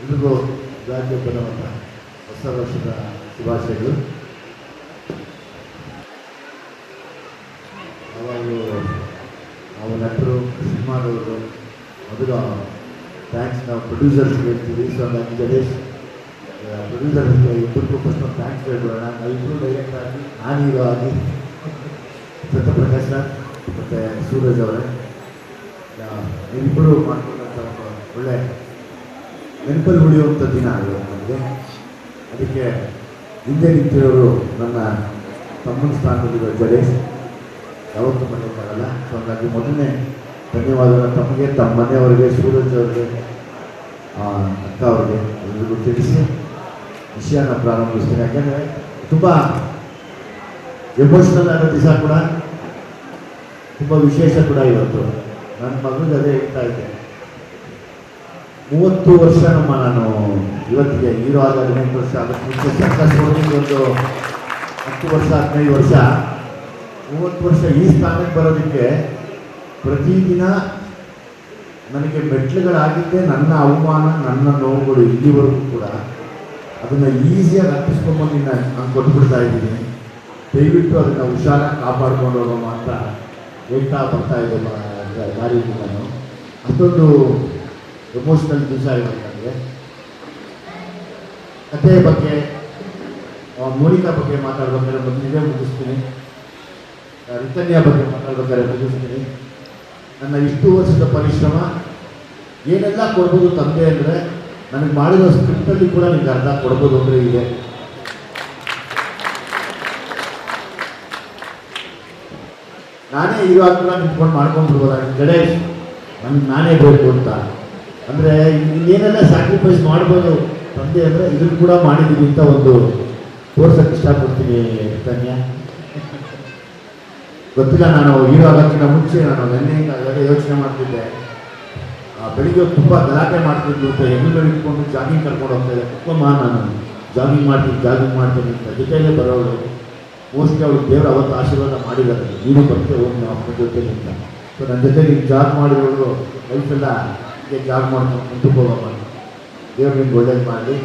ಎಲ್ರಿಗೂ ಜಾತಿ ಬಲವಂತ ಹೊಸ ವರ್ಷದ ಶುಭಾಶಯಗಳು. ಯಾವಾಗಲೂ ನಾವು ನಟರು, ಸಿನಿಮಾದವರು, ಮೊದಲು ಥ್ಯಾಂಕ್ಸ್ ನಾವು ಪ್ರೊಡ್ಯೂಸರ್ಸ್ ಹೇಳ್ತೀವಿ. ಸೊ ನಾನು ಜಡೇಶ್ ಪ್ರೊಡ್ಯೂಸರ್ಸ್ಗೆ ಇಬ್ಬರಿಗೂ ಫಸ್ಟ್ ಒಂದು ಥ್ಯಾಂಕ್ಸ್ ಹೇಳ್ಬಿಡೋಣ. ನಾವಿಬ್ಬರು ಡೈರೆಕ್ಟ್ ಆಗಿ ನಾನು ಹೀರೋ ಆಗಿ ಸತ್ಯಪ್ರಕಾಶ್ ಸರ್ ಮತ್ತು ಸೂರಜ್ ಅವರೇ. ಇಬ್ಬರು ಮಾಡ್ಕೊಂಡಂಥ ಒಂದು ಒಳ್ಳೆ ನೆನಪಲ್ಲಿ ಉಳಿಯುವಂಥ ದಿನ ಆಗಿದೆ ನನಗೆ ಅದಕ್ಕೆ ಹಿಂದೆ ನಿಂತಿರೋರು ನನ್ನ ತಮ್ಮನ ಸ್ಥಾನದಲ್ಲಿರೋ ಜಡೇಶ್, ಯಾವತ್ತೂ ಮನೆಯಕ್ಕಾಗಲ್ಲ ಸೊ ಹಾಗಾಗಿ ಮೊದಲನೇ ಧನ್ಯವಾದ ತಮಗೆ ತಮ್ಮ ಮನೆಯವರಿಗೆ ಸೂರಜ್ ಅವರಿಗೆ ಅಕ್ಕ ಅವರಿಗೆ ಎಲ್ರಿಗೂ ತಿಳಿಸಿ ವಿಷಯನ ಪ್ರಾರಂಭಿಸ್ತೀನಿ. ಯಾಕೆಂದರೆ ತುಂಬ ಎಮೋಷ್ನಲ್ ಆಗೋ ದಿವಸ ಕೂಡ, ತುಂಬ ವಿಶೇಷ ಕೂಡ ಇವತ್ತು. ನನ್ನ ಮಗನಿಗೆ ಅದೇ ಹೇಳ್ತಾ ಇದ್ದೆ. ಮೂವತ್ತು ವರ್ಷ ನಮ್ಮ ನಾನು ಇವತ್ತಿಗೆ ಹೀರೋ ಆದ ಹದಿನೆಂಟು ವರ್ಷ ಅದಕ್ಕೆ ಮುಂಚೆ ಸರ್ಕಸ್ ಒಂದು ಹತ್ತು ವರ್ಷ, ಹದಿನೈದು ವರ್ಷ. ಮೂವತ್ತು ವರ್ಷ ಈ ಸ್ಥಾನಕ್ಕೆ ಬರೋದಕ್ಕೆ ಪ್ರತಿದಿನ ನನಗೆ ಮೆಟ್ಲುಗಳಾಗಿದ್ದೇ ನನ್ನ ಅವಮಾನ, ನನ್ನ ನೋವುಗಳು ಇಲ್ಲಿವರೆಗೂ ಕೂಡ ಅದನ್ನು ಈಸಿಯಾಗಿ ಅರ್ಪಿಸ್ಕೊಂಬಂದು ನಾನು ಕೊಟ್ಬಿಡ್ತಾ ಇದ್ದೀನಿ. ದಯವಿಟ್ಟು ಅದನ್ನು ಹುಷಾರಾಗಿ ಕಾಪಾಡ್ಕೊಂಡು ಹೋಗೋ ಮಾತ್ರ ಹೇಳ್ತಾ ಬರ್ತಾ ಇದೆ ದಾರಿಯಲ್ಲಿ ನಾನು. ಅಷ್ಟೊಂದು ಎಮೋಷ್ನಲ್ ದಿವಸ ನನಗೆ ಕಥೆ ಬಗ್ಗೆ ಮೋನಿಕಾ ಬಗ್ಗೆ ಮಾತಾಡ್ಬೇಕಾದ್ರೆ ಮೊದಲಿಗೆ ಮುಗಿಸ್ತೀನಿ. ರಿತನ್ಯ ಬಗ್ಗೆ ಮಾತಾಡ್ಬೇಕಾದ್ರೆ ಮುಗಿಸ್ತೀನಿ. ನನ್ನ ಇಷ್ಟು ವರ್ಷದ ಪರಿಶ್ರಮ, ಏನೆಲ್ಲ ಕೊಡ್ಬೋದು ತಂದೆ ಅಂದರೆ ನನಗೆ ಮಾಡಿರೋ ಸ್ಕ್ರಿಪ್ಟಲ್ಲಿ ಕೂಡ ನಿಮ್ಗೆ ಅರ್ಧ ಕೊಡ್ಬೋದು ಅಂದರೆ ಇದೆ. ನಾನೇ ಇವಾಗ ನಿಂತ್ಕೊಂಡು ಮಾಡ್ಕೊಂಡ್ಬಿಡ್ಬೋದು? ಗಣೇಶ್ ನನಗೆ ನಾನೇ ಬೇಕು ಅಂತ. ಅಂದರೆ ಇನ್ನೇನೆಲ್ಲ ಸ್ಯಾಕ್ರಿಫೈಸ್ ಮಾಡ್ಬೋದು? ತಂದೆ ಅಂದರೆ ಇದನ್ನು ಕೂಡ ಮಾಡಿದ್ದೀವಿ ಅಂತ ಒಂದು ತೋರ್ಸಕ್ಕೆ ಇಷ್ಟಪಡ್ತೀನಿ ಧನ್ಯ ಗೊತ್ತಿಲ್ಲ ನಾನು ಹೀರೋ ಆಗೋಕ್ಕಿಂತ ಮುಂಚೆ ನಾನು ಅದೆಲ್ಲ ಯೋಚನೆ ಮಾಡ್ತಿದ್ದೆ. ಆ, ಬೆಳಿಗ್ಗೆ ತುಂಬ ಗಲಾಟೆ ಮಾಡ್ತಿದ್ದು ಅಂತ ಹೆಣ್ಣುಗಳು ಇಟ್ಕೊಂಡು ಜಾಗಿಂಗ್ ಕರ್ಕೊಂಡು ಹೋಗ್ತಾ ಇದ್ದೆ ಕುಕ್ಕಮ್ಮ ನಾನು ಜಾಗಿಂಗ್ ಮಾಡ್ತೀನಿ ಜಾಗಿಂಗ್ ಮಾಡ್ತೀನಿ ಅಂತ ಜೊತೆಗೆ ಬರೋಳು ಮೋಸ್ಟ್ಲಿ ಅವಳು ದೇವರ ಅವತ್ತು ಆಶೀರ್ವಾದ ಮಾಡಿದ್ದಾರೆ. ನೀನು ಬರ್ತೇವೆ ಹೋಗಿ ನಾವು ಅಪ್ಪನ ಜೊತೆಲಿ ಅಂತ ಸೊ ನನ್ನ ಜೊತೆ ನೀನು ಜಾಗ್ ಮಾಡಿರೋಳು ಲೈಫೆಲ್ಲ ಜಾಗ್ ಮಾಡ್ಕೊಂಡು ಮುಂದಕ್ಕೆ ಹೋಗಮ್ಮ ದೇವ್ರು ನಿಮ್ಗೆ ಒಳ್ಳೇದು ಮಾಡಲಿ